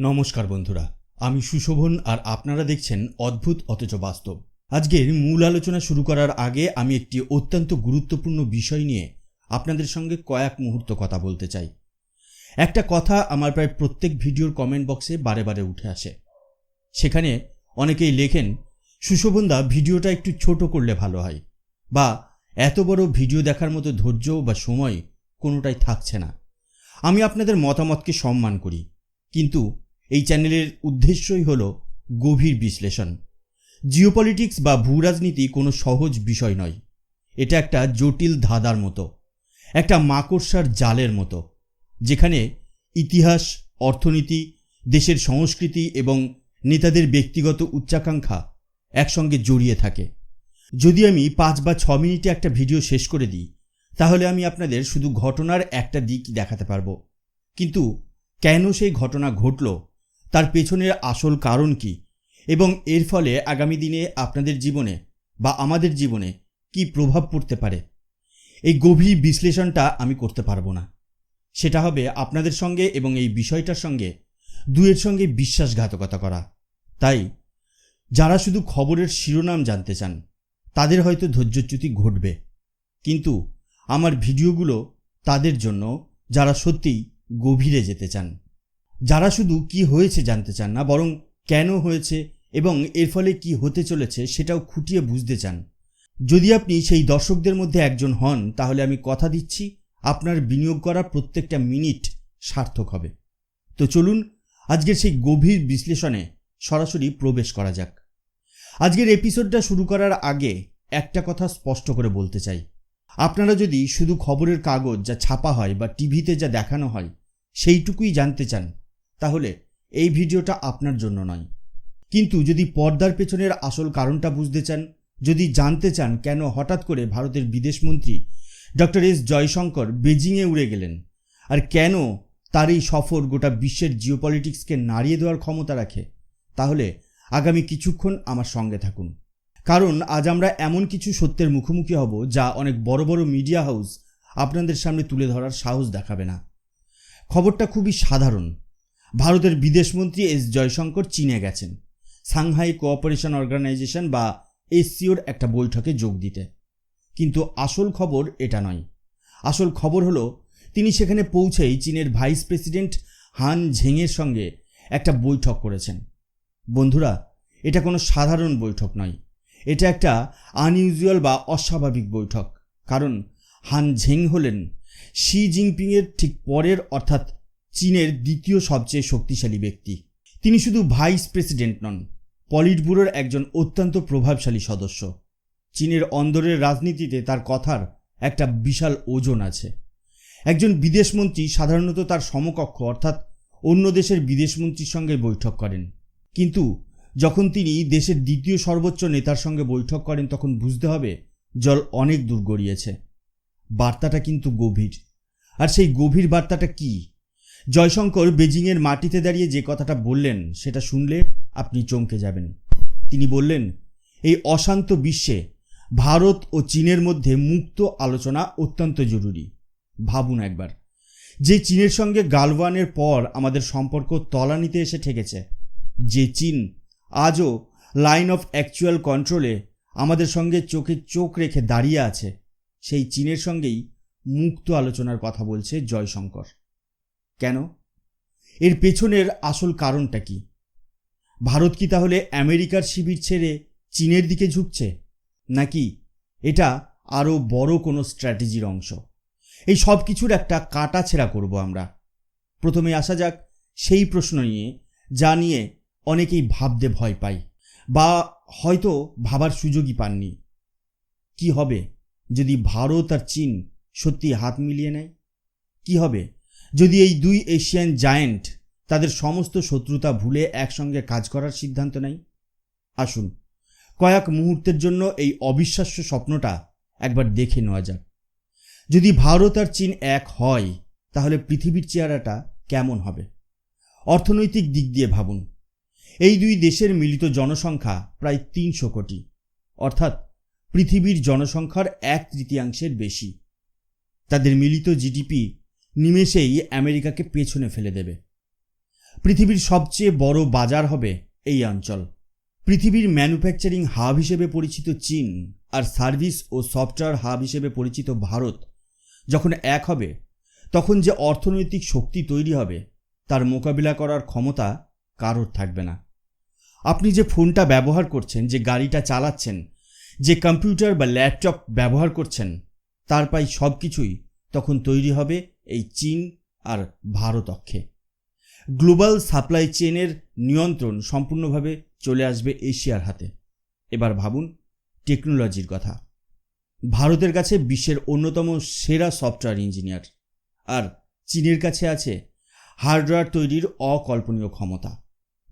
নমস্কার বন্ধুরা, আমি সুশোভন আর আপনারা দেখছেন অদ্ভুত অথচ বাস্তব। আজকের মূল আলোচনা শুরু করার আগে আমি একটি অত্যন্ত গুরুত্বপূর্ণ বিষয় নিয়ে আপনাদের সঙ্গে কয়েক মুহূর্ত কথা বলতে চাই। একটা কথা আমার প্রায় প্রত্যেক ভিডিওর কমেন্ট বক্সে বারে বারে উঠে আসে। সেখানে অনেকেই লেখেন সুশোভনদা ভিডিওটা একটু ছোট করলে ভালো হয় বা এত বড় ভিডিও দেখার মতো ধৈর্য বা সময় কোনোটাই থাকছে না। আমি আপনাদের মতামতকে সম্মান করি, কিন্তু এই চ্যানেলের উদ্দেশ্যই হল গভীর বিশ্লেষণ। জিওপলিটিক্স বা ভূরাজনীতি কোনো সহজ বিষয় নয়। এটা একটা জটিল ধাঁধার মতো, একটা মাকড়সার জালের মতো, যেখানে ইতিহাস, অর্থনীতি, দেশের সংস্কৃতি এবং নেতাদের ব্যক্তিগত উচ্চাকাঙ্ক্ষা একসঙ্গে জড়িয়ে থাকে। যদি আমি পাঁচ বা ছ মিনিটে একটা ভিডিও শেষ করে দিই, তাহলে আমি আপনাদের শুধু ঘটনার একটা দিক দেখাতে পারব। কিন্তু কেন সেই ঘটনা ঘটল তার পেছনের আসল কারণ কি? এবং এর ফলে আগামী দিনে আপনাদের জীবনে বা আমাদের জীবনে কি প্রভাব পড়তে পারে? এই গভীর বিশ্লেষণটা আমি করতে পারব না। সেটা হবে আপনাদের সঙ্গে এবং এই বিষয়টার সঙ্গে দুয়ের সঙ্গে বিশ্বাসঘাতকতা করা। তাই, যারা শুধু খবরের শিরোনাম জানতে চান, তাদের হয়তো ধৈর্যচ্যুতি ঘটবে। কিন্তু আমার ভিডিওগুলো তাদের জন্য যারা সত্যিই গভীরে যেতে চান। যারা শুধু কি হয়েছে জানতে চান না, বরং কেন হয়েছে এবং এর ফলে কি হতে চলেছে সেটাও খুঁটিয়ে বুঝতে চান। যদি আপনি সেই দর্শকদের মধ্যে একজন হন, তাহলে আমি কথা দিচ্ছি, আপনার বিনিয়োগ করা প্রত্যেকটা মিনিট সার্থক হবে। তো চলুন, আজকের সেই গভীর বিশ্লেষণে সরাসরি প্রবেশ করা যাক। আজকের এপিসোডটা শুরু করার আগে একটা কথা স্পষ্ট করে বলতে চাই। আপনারা যদি শুধু খবরের কাগজ যা ছাপা হয় বা টিভিতে যা দেখানো হয়, সেইটুকুই জানতে চান তাহলে এই ভিডিওটা আপনার জন্য নয়। কিন্তু যদি পর্দার পেছনের আসল কারণটা বুঝতে চান, যদি জানতে চান কেন হঠাৎ করে ভারতের বিদেশমন্ত্রী ডক্টর এস জয়শঙ্কর বেজিংয়ে উড়ে গেলেন আর কেন তার এই সফর গোটা বিশ্বের জিওপলিটিক্সকে নাড়িয়ে দেওয়ার ক্ষমতা রাখে, তাহলে আগামী কিছুক্ষণ আমার সঙ্গে থাকুন। কারণ আজ আমরা এমন কিছু সত্যের মুখোমুখি হব যা অনেক বড় বড় মিডিয়া হাউস আপনাদের সামনে তুলে ধরার সাহস দেখাবে না। খবরটা খুবই সাধারণ ভারতের বিদেশমন্ত্রী এস জয়শঙ্কর চীনে গেছেন। সাংহাই কোঅপারেশন অর্গানাইজেশন বা এসসিওর একটা বৈঠকে যোগ দিতে। কিন্তু আসল খবর এটা নয়। আসল খবর হলো, তিনি সেখানে পৌঁছেই চীনের ভাইস প্রেসিডেন্ট হান ঝেংয়ের সঙ্গে একটা বৈঠক করেছেন। বন্ধুরা, এটা কোনো সাধারণ বৈঠক নয়। এটা একটা আনইউজুয়াল বা অস্বাভাবিক বৈঠক। কারণ হান ঝেং হলেন শি জিনপিংয়ের ঠিক পরের, অর্থাৎ চীনের দ্বিতীয় সবচেয়ে শক্তিশালী ব্যক্তি। তিনি শুধু ভাইস প্রেসিডেন্ট নন পলিট ব্যুরোর একজন অত্যন্ত প্রভাবশালী সদস্য। চীনের অন্দরের রাজনীতিতে তার কথার একটা বিশাল ওজন আছে। একজন বিদেশমন্ত্রী সাধারণত তার সমকক্ষ, অর্থাৎ অন্য দেশের বিদেশমন্ত্রীর সঙ্গে বৈঠক করেন। কিন্তু যখন তিনি দেশের দ্বিতীয় সর্বোচ্চ নেতার সঙ্গে বৈঠক করেন, তখন বুঝতে হবে জল অনেক দূর গড়িয়েছে। বার্তাটা কিন্তু গভীর। আর সেই গভীর বার্তাটা কি? জয়শঙ্কর বেজিংয়ের মাটিতে দাঁড়িয়ে যে কথাটা বললেন, সেটা শুনলে আপনি চমকে যাবেন। তিনি বললেন, এই অশান্ত বিশ্বে ভারত ও চীনের মধ্যে মুক্ত আলোচনা অত্যন্ত জরুরি। ভাবুন একবার, যে চীনের সঙ্গে গালওয়ানের পর আমাদের সম্পর্ক তলানিতে এসে ঠেকেছে, যে চীন আজও লাইন অফ অ্যাকচুয়াল কন্ট্রোলে আমাদের সঙ্গে চোখে চোখ রেখে দাঁড়িয়ে আছে, সেই চীনের সঙ্গেই মুক্ত আলোচনার কথা বলছে জয়শঙ্কর। কেন? এর পেছনের আসল কারণটা কি? ভারত কি তাহলে আমেরিকার শিবির ছেড়ে চীনের দিকে ঝুঁকছে? নাকি এটা আরও বড় কোনো স্ট্র্যাটেজির অংশ? এই সব কিছুর একটা কাটা ছেঁড়া করব আমরা। প্রথমে আসা যাক সেই প্রশ্ন নিয়ে, যা নিয়ে অনেকেই ভাবতে ভয় পায়, বা হয়তো ভাবার সুযোগই পাননি। কি হবে যদি ভারত আর চীন সত্যি হাত মিলিয়ে নেয়? কি হবে? যদি এই দুই এশিয়ান জায়েন্ট তাদের সমস্ত শত্রুতা ভুলে একসঙ্গে কাজ করার সিদ্ধান্ত নেয়? আসুন, কয়েক মুহূর্তের জন্য এই অবিশ্বাস্য স্বপ্নটা একবার দেখে নেওয়া যাক। যদি ভারত আর চীন এক হয়, তাহলে পৃথিবীর চেহারাটা কেমন হবে? অর্থনৈতিক দিক দিয়ে ভাবুন। এই দুই দেশের মিলিত জনসংখ্যা প্রায় তিনশো কোটি, অর্থাৎ পৃথিবীর জনসংখ্যার এক তৃতীয়াংশের বেশি। তাদের মিলিত জিডিপি নিমেষেই আমেরিকাকে পেছনে ফেলে দেবে। পৃথিবীর সবচেয়ে বড় বাজার হবে এই অঞ্চল। পৃথিবীর ম্যানুফ্যাকচারিং হাব হিসেবে পরিচিত চীন আর সার্ভিস ও সফটওয়্যার হাব হিসেবে পরিচিত ভারত যখন এক হবে, তখন যে অর্থনৈতিক শক্তি তৈরি হবে, তার মোকাবিলা করার ক্ষমতা কারোর থাকবে না। আপনি যে ফোনটা ব্যবহার করছেন, যে গাড়িটা চালাচ্ছেন, যে কম্পিউটার বা ল্যাপটপ ব্যবহার করছেন, তার পাই সব কিছুই তখন তৈরি হবে এই চীন আর ভারত অক্ষে। গ্লোবাল সাপ্লাই চেনের নিয়ন্ত্রণ সম্পূর্ণভাবে চলে আসবে এশিয়ার হাতে। এবার ভাবুন, টেকনোলজির কথা। ভারতের কাছে বিশ্বের অন্যতম সেরা সফটওয়্যার ইঞ্জিনিয়ার। আর চীনের কাছে আছে হার্ডওয়্যার তৈরির অকল্পনীয় ক্ষমতা।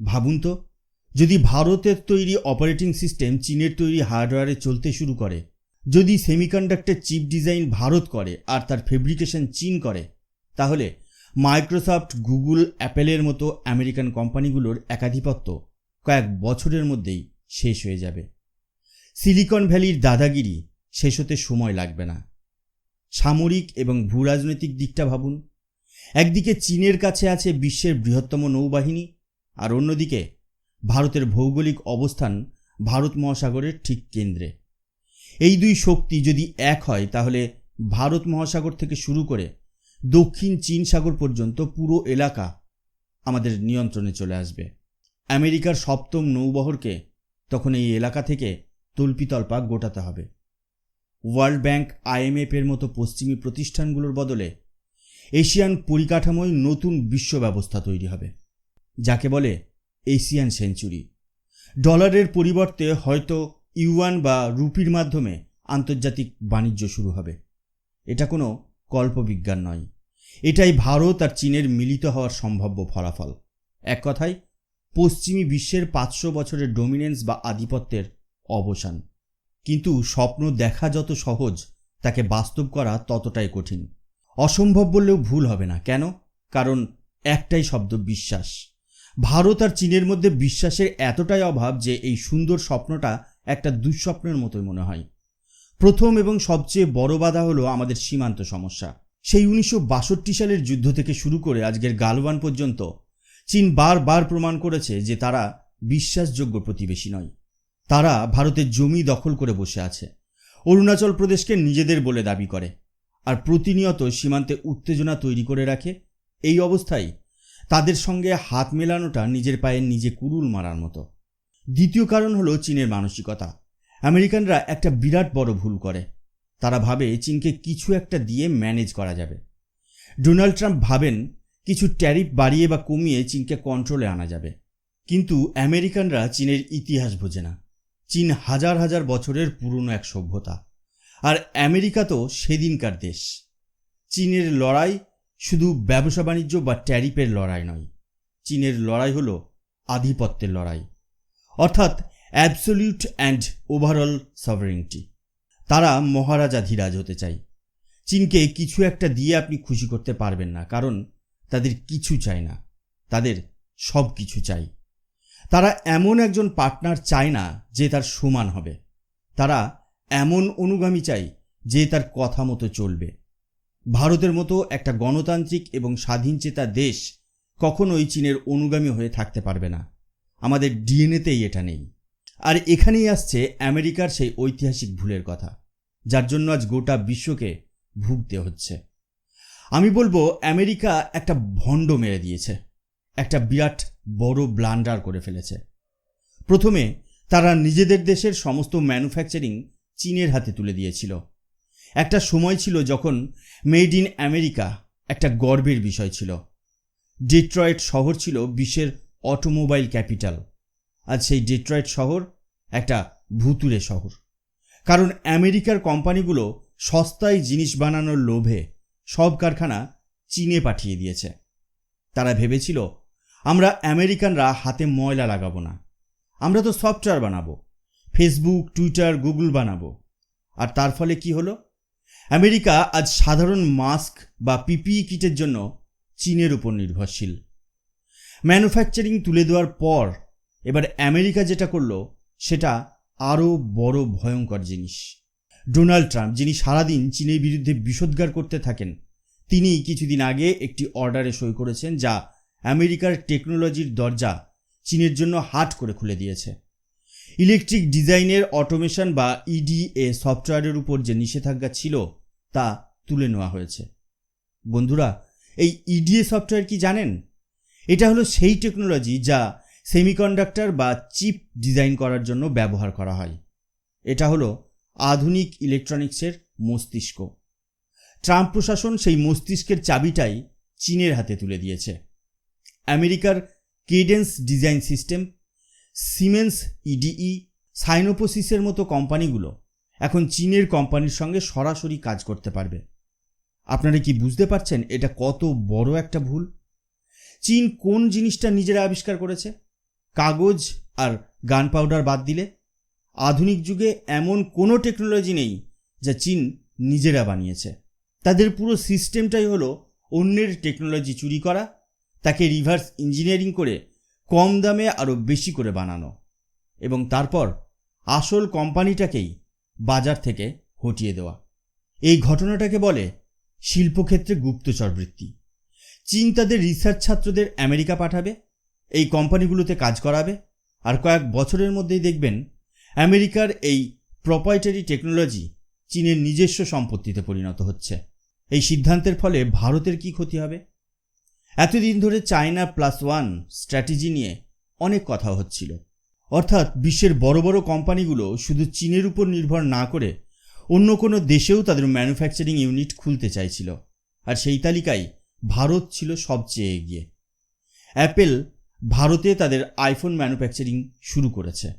ভাবুন তো, যদি ভারতের তৈরি অপারেটিং সিস্টেম চীনের তৈরি হার্ডওয়্যারে চলতে শুরু করে যদি সেমিকন্ডাক্টর চিপ ডিজাইন ভারত করে আর তার ফেব্রিকেশন চীন করে, তাহলে মাইক্রোসফট গুগল অ্যাপেলের মতো আমেরিকান কোম্পানিগুলোর একাধিপত্য কয়েক বছরের মধ্যেই শেষ হয়ে যাবে। সিলিকন ভ্যালির দাদাগিরি শেষ হতে সময় লাগবে না। সামরিক এবং ভূরাজনৈতিক দিকটা ভাবুন। একদিকে চীনের কাছে আছে বিশ্বের বৃহত্তম নৌবাহিনী আর অন্যদিকে ভারতের ভৌগোলিক অবস্থান ভারত মহাসাগরের ঠিক কেন্দ্রে। এই দুই শক্তি যদি এক হয়, তাহলে ভারত মহাসাগর থেকে শুরু করে দক্ষিণ চীন সাগর পর্যন্ত পুরো এলাকা আমাদের নিয়ন্ত্রণে চলে আসবে। আমেরিকার সপ্তম নৌবহরকে তখন এই এলাকা থেকে তল্পিতল্পা গোটাতে হবে। ওয়ার্ল্ড ব্যাংক আইএমএফের মতো পশ্চিমী প্রতিষ্ঠানগুলোর বদলে এশিয়ান পরিকাঠামোয় নতুন বিশ্ব ব্যবস্থা তৈরি হবে, যাকে বলে এশিয়ান সেঞ্চুরি। ডলারের পরিবর্তে হয়তো ইউয়ান বা রুপির মাধ্যমে আন্তর্জাতিক বাণিজ্য শুরু হবে। এটা কোনো কল্পবিজ্ঞান নয়। এটাই ভারত আর চীনের মিলিত হওয়ার সম্ভাব্য ফলাফল। এক কথায়, পশ্চিমী বিশ্বের পাঁচশো বছরের ডোমিনেন্স বা আধিপত্যের অবসান। কিন্তু স্বপ্ন দেখা যত সহজ, তাকে বাস্তব করা ততটাই কঠিন। অসম্ভব বললেও ভুল হবে না। কেন? কারণ একটাই শব্দ বিশ্বাস। ভারত আর চীনের মধ্যে বিশ্বাসের এতটাই অভাব যে এই সুন্দর স্বপ্নটা একটা দুঃস্বপ্নের মতোই মনে হয়। প্রথম এবং সবচেয়ে বড় বাধা হলো আমাদের সীমান্ত সমস্যা। সেই উনিশশো বাষট্টি সালের যুদ্ধ থেকে শুরু করে আজকের গালওয়ান পর্যন্ত চীন বারবার প্রমাণ করেছে যে তারা বিশ্বাসযোগ্য প্রতিবেশী নয়। তারা ভারতের জমি দখল করে বসে আছে। অরুণাচল প্রদেশকে নিজেদের বলে দাবি করে। আর প্রতিনিয়ত সীমান্তে উত্তেজনা তৈরি করে রাখে। এই অবস্থায় তাদের সঙ্গে হাত মেলানোটা নিজের পায়ে নিজে কুরুল মারার মতো। দ্বিতীয় কারণ হলো চীনের মানসিকতা। আমেরিকানরা একটা বিরাট বড় ভুল করে। তারা ভাবে চীনকে কিছু একটা দিয়ে ম্যানেজ করা যাবে। ডোনাল্ড ট্রাম্প ভাবেন কিছু ট্যারিফ বাড়িয়ে বা কমিয়ে চীনকে কন্ট্রোলে আনা যাবে। কিন্তু আমেরিকানরা চীনের ইতিহাস বোঝে না। চীন হাজার হাজার বছরের পুরনো এক সভ্যতা। আর আমেরিকা তো সেদিনকার দেশ। চীনের লড়াই শুধু ব্যবসা বাণিজ্য বা ট্যারিফের লড়াই নয়। চীনের লড়াই হলো আধিপত্যের লড়াই। অর্থাৎ অ্যাবসলিউট অ্যান্ড ওভারঅল সভারেন্টি তারা মহারাজা ধীরাজ হতে চাই। চীনকে কিছু একটা দিয়ে আপনি খুশি করতে পারবেন না, কারণ তাদের কিছু চাই না। তাদের সব কিছু চাই। তারা এমন একজন পার্টনার চায় না যে তার সমান হবে। তারা এমন অনুগামী চাই যে তার কথা মতো চলবে। ভারতের মতো একটা গণতান্ত্রিক এবং স্বাধীনচেতা দেশ কখনোই চীনের অনুগামী হয়ে থাকতে পারবে না। আমাদের ডিএনএতেই এটা নেই। আর এখানেই আসছে আমেরিকার সেই ঐতিহাসিক ভুলের কথা, যার জন্য আজ গোটা বিশ্বকে ভুগতে হচ্ছে। আমি বলব, আমেরিকা একটা ভণ্ড মেরে দিয়েছে, একটা বিরাট বড় ব্লান্ডার করে ফেলেছে। প্রথমে তারা নিজেদের দেশের সমস্ত ম্যানুফ্যাকচারিং চীনের হাতে তুলে দিয়েছিল। একটা সময় ছিল যখন মেড ইন আমেরিকা একটা গর্বের বিষয় ছিল। ডেট্রয়েট শহর ছিল বিশ্বের অটোমোবাইল ক্যাপিটাল। আজ সেই ডেট্রয়েট শহর একটা ভুতুরে শহর। কারণ আমেরিকার কোম্পানিগুলো সস্তায় জিনিস বানানোর লোভে সব কারখানা চীনে পাঠিয়ে দিয়েছে। তারা ভেবেছিল, আমরা আমেরিকানরা হাতে ময়লা লাগাবো না। আমরা তো সফটওয়্যার বানাবো। ফেসবুক, টুইটার, গুগল বানাবো। আর তার ফলে কি হলো? আমেরিকা আজ সাধারণ মাস্ক বা পিপিই কিটের জন্য চীনের উপর নির্ভরশীল। ম্যানুফ্যাকচারিং তুলে দেওয়ার পর এবার আমেরিকা যেটা করল, সেটা আরও বড় ভয়ঙ্কর জিনিস। ডোনাল্ড ট্রাম্প, যিনি সারাদিন চীনের বিরুদ্ধে বিষোদ্গার করতে থাকেন তিনি কিছুদিন আগে একটি অর্ডারে সই করেছেন যা আমেরিকার টেকনোলজির দরজা চীনের জন্য হাট করে খুলে দিয়েছে। ইলেকট্রিক ডিজাইনের অটোমেশন বা ইডিএ সফটওয়্যারের উপর যে নিষেধাজ্ঞা ছিল, তা তুলে নেওয়া হয়েছে। বন্ধুরা, এই ইডিএ সফটওয়্যার কি জানেন? এটা হলো সেই টেকনোলজি যা সেমিকন্ডাক্টর বা চিপ ডিজাইন করার জন্য ব্যবহার করা হয়। এটা হলো আধুনিক ইলেকট্রনিক্সের মস্তিষ্ক। ট্রাম্প প্রশাসন সেই মস্তিষ্কের চাবিটাই চীনের হাতে তুলে দিয়েছে। আমেরিকার Cadence design system Siemens EDA সাইনোপোসিসের মতো কোম্পানিগুলো এখন চীনের কোম্পানির সঙ্গে সরাসরি কাজ করতে পারবে। আপনারা কি বুঝতে পারছেন এটা কত বড় একটা ভুল? চীন কোন জিনিসটা নিজেরা আবিষ্কার করেছে? কাগজ আর গান পাউডার বাদ দিলে? আধুনিক যুগে এমন কোনো টেকনোলজি নেই যা চীন নিজেরা বানিয়েছে। তাদের পুরো সিস্টেমটাই হলো অন্যের টেকনোলজি চুরি করা, তাকে রিভার্স ইঞ্জিনিয়ারিং করে কম দামে আরও বেশি করে বানানো এবং তারপর আসল কোম্পানিটাকেই বাজার থেকে হটিয়ে দেওয়া। এই ঘটনাটাকে বলে শিল্পক্ষেত্রে গুপ্তচর বৃত্তি চীন তাদের রিসার্চ ছাত্রদের আমেরিকা পাঠাবে, এই কোম্পানিগুলোতে কাজ করাবে, আর কয়েক বছরের মধ্যেই দেখবেন আমেরিকার এই প্রপাইটারি টেকনোলজি চীনের নিজস্ব সম্পত্তিতে পরিণত হচ্ছে। এই সিদ্ধান্তের ফলে ভারতের কি ক্ষতি হবে? এতদিন ধরে চায়না প্লাস ওয়ান স্ট্র্যাটেজি নিয়ে অনেক কথা হচ্ছিল। অর্থাৎ বিশ্বের বড় বড় কোম্পানিগুলো শুধু চীনের উপর নির্ভর না করে অন্য কোনো দেশেও তাদের ম্যানুফ্যাকচারিং ইউনিট খুলতে চাইছিল। আর সেই তালিকায় ভারত ছিল সবচেয়ে এগিয়ে। অ্যাপেল ভারতে তাদের আইফোন ম্যানুফ্যাকচারিং শুরু করেছে।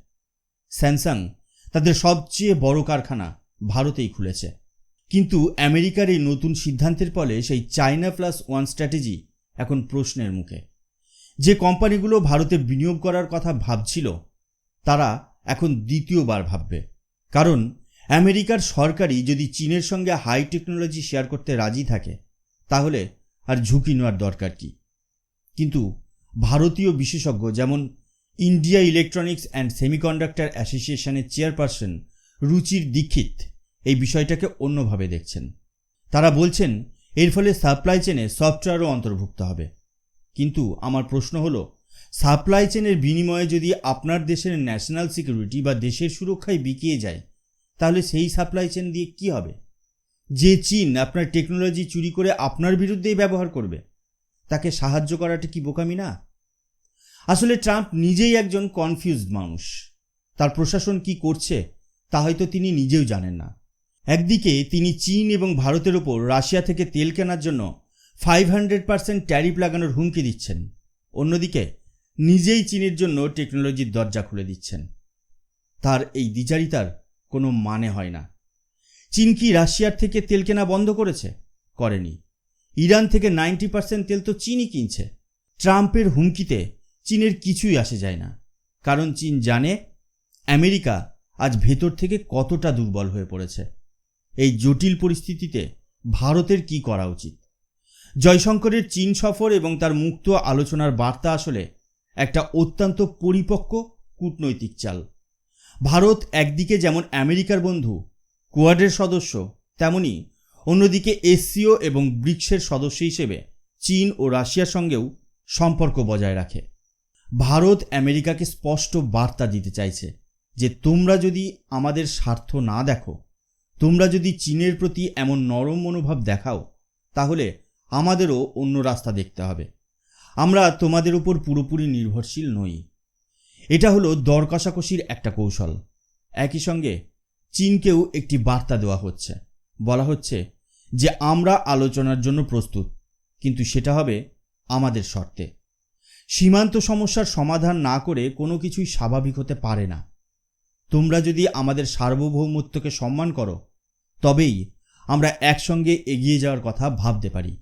স্যামসাং তাদের সবচেয়ে বড় কারখানা ভারতেই খুলেছে। কিন্তু আমেরিকার এই নতুন সিদ্ধান্তের ফলে সেই চায়না প্লাস ওয়ান স্ট্র্যাটেজি এখন প্রশ্নের মুখে। যে কোম্পানিগুলো ভারতে বিনিয়োগ করার কথা ভাবছিল, তারা এখন দ্বিতীয়বার ভাববে। কারণ আমেরিকার সরকারই যদি চীনের সঙ্গে হাই টেকনোলজি শেয়ার করতে রাজি থাকে, তাহলে আর ঝুঁকি নেওয়ার দরকার কি? কিন্তু ভারতীয় বিশেষজ্ঞ যেমন ইন্ডিয়া ইলেকট্রনিক্স অ্যান্ড সেমিকন্ডাক্টর অ্যাসোসিয়েশনের চেয়ারপারসন রুচির দীক্ষিত এই বিষয়টাকে অন্যভাবে দেখছেন। তারা বলছেন, এর ফলে সাপ্লাই চেনে সফটওয়্যারও অন্তর্ভুক্ত হবে। কিন্তু আমার প্রশ্ন হলো, সাপ্লাই চেনের বিনিময়ে যদি আপনার দেশের ন্যাশনাল সিকিউরিটি বা দেশের সুরক্ষায় বিকিয়ে যায়, তাহলে সেই সাপ্লাই চেন দিয়ে কি হবে? যে চীন আপনার টেকনোলজি চুরি করে আপনার বিরুদ্ধেই ব্যবহার করবে, তাকে সাহায্য করাটা কি বোকামি না? আসলে ট্রাম্প নিজেই একজন কনফিউজড মানুষ। তার প্রশাসন কি করছে, তা হয়তো তিনি নিজেও জানেন না। একদিকে তিনি চীন এবং ভারতের ওপর রাশিয়া থেকে তেল কেনার জন্য ফাইভ হান্ড্রেড পার্সেন্ট ট্যারিফ লাগানোর হুমকি দিচ্ছেন। অন্যদিকে নিজেই চীনের জন্য টেকনোলজির দরজা খুলে দিচ্ছেন। তার এই দ্বিচারিতার কোনো মানে হয় না। চীন কি রাশিয়ার থেকে তেল কেনা বন্ধ করেছে? করেনি। ইরান থেকে নাইনটি পার্সেন্ট তেল তো চীনই কিনছে। ট্রাম্পের হুমকিতে চীনের কিছুই আসে যায় না। কারণ চীন জানে আমেরিকা আজ ভেতর থেকে কতটা দুর্বল হয়ে পড়েছে। এই জটিল পরিস্থিতিতে ভারতের কি করা উচিত? জয়শঙ্করের চীন সফর এবং তার মুক্ত আলোচনার বার্তা আসলে একটা অত্যন্ত পরিপক্ক কূটনৈতিক চাল। ভারত একদিকে যেমন আমেরিকার বন্ধু কোয়াডের সদস্য, তেমনি অন্যদিকে এসসিও এবং ব্রিক্সের সদস্য হিসেবে চীন ও রাশিয়ার সঙ্গেও সম্পর্ক বজায় রাখে। ভারত আমেরিকাকে স্পষ্ট বার্তা দিতে চাইছে যে, তোমরা যদি আমাদের স্বার্থ না দেখো, তোমরা যদি চীনের প্রতি এমন নরম মনোভাব দেখাও, তাহলে আমাদেরও অন্য রাস্তা দেখতে হবে। আমরা তোমাদের উপর পুরোপুরি নির্ভরশীল নই। এটা হলো দর কষাকষির একটা কৌশল। একই সঙ্গে চীনকেও একটি বার্তা দেওয়া হচ্ছে। বলা হচ্ছে যে, আমরা আলোচনার জন্য প্রস্তুত, কিন্তু সেটা হবে আমাদের শর্তে। সীমান্ত সমস্যার সমাধান না করে কোনো কিছুই স্বাভাবিক হতে পারে না। তোমরা যদি আমাদের সার্বভৌমত্বকে সম্মান করো, তবেই আমরা একসঙ্গে এগিয়ে যাওয়ার কথা ভাবতে পারি।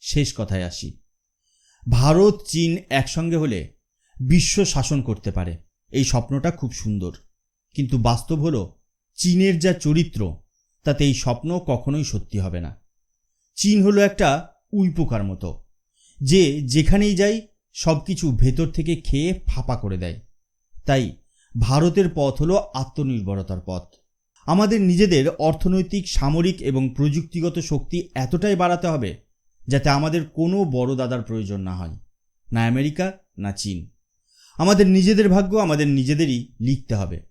শেষ কথায় আসি। ভারত, চীন একসঙ্গে হলে বিশ্ব শাসন করতে পারে। এই স্বপ্নটা খুব সুন্দর, কিন্তু বাস্তব হলো চীনের যা চরিত্র, তাতে এই স্বপ্ন কখনোই সত্যি হবে না। চীন হলো একটা উইপোকার মতো, যে যেখানেই যাই সব কিছু ভেতর থেকে খেয়ে ফাঁপা করে দেয়। তাই ভারতের পথ হলো আত্মনির্ভরতার পথ। আমাদের নিজেদের অর্থনৈতিক, সামরিক এবং প্রযুক্তিগত শক্তি এতটাই বাড়াতে হবে যাতে আমাদের কোনো বড় দাদার প্রয়োজন না হয়, না আমেরিকা, না চীন। আমাদের নিজেদের ভাগ্য আমাদের নিজেদেরই লিখতে হবে।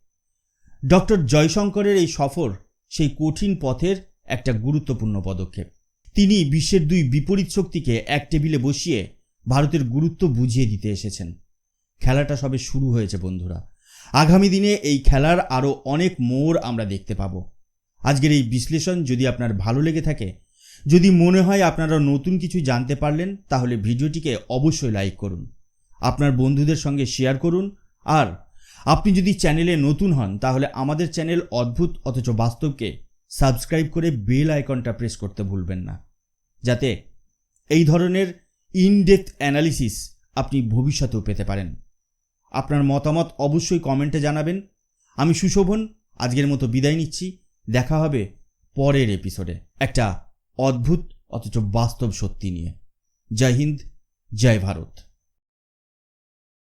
ডক্টর জয়শঙ্করের এই সফর সেই কঠিন পথের একটা গুরুত্বপূর্ণ পদক্ষেপ। তিনি বিশ্বের দুই বিপরীত শক্তিকে এক টেবিলে বসিয়ে ভারতের গুরুত্ব বুঝিয়ে দিতে এসেছেন। খেলাটা সবে শুরু হয়েছে, বন্ধুরা। আগামী দিনে এই খেলার আরও অনেক মোড় আমরা দেখতে পাব। আজকের এই বিশ্লেষণ যদি আপনার ভালো লেগে থাকে, যদি মনে হয় আপনারা নতুন কিছু জানতে পারলেন, তাহলে ভিডিওটিকে অবশ্যই লাইক করুন। আপনার বন্ধুদের সঙ্গে শেয়ার করুন, আর আপনি যদি চ্যানেলে নতুন হন, তাহলে আমাদের চ্যানেল অদ্ভুত অথচ বাস্তবকে সাবস্ক্রাইব করে বেল আইকনটা প্রেস করতে ভুলবেন না। যাতে এই ধরনের ইনডেপথ অ্যানালিসিস আপনি ভবিষ্যতেও পেতে পারেন। আপনার মতামত অবশ্যই কমেন্টে জানাবেন। আমি সুশোভন, আজকের মতো বিদায় নিচ্ছি। দেখা হবে পরের এপিসোডে একটা অদ্ভুত অথচ বাস্তব সত্যি নিয়ে। জয় হিন্দ, জয় ভারত।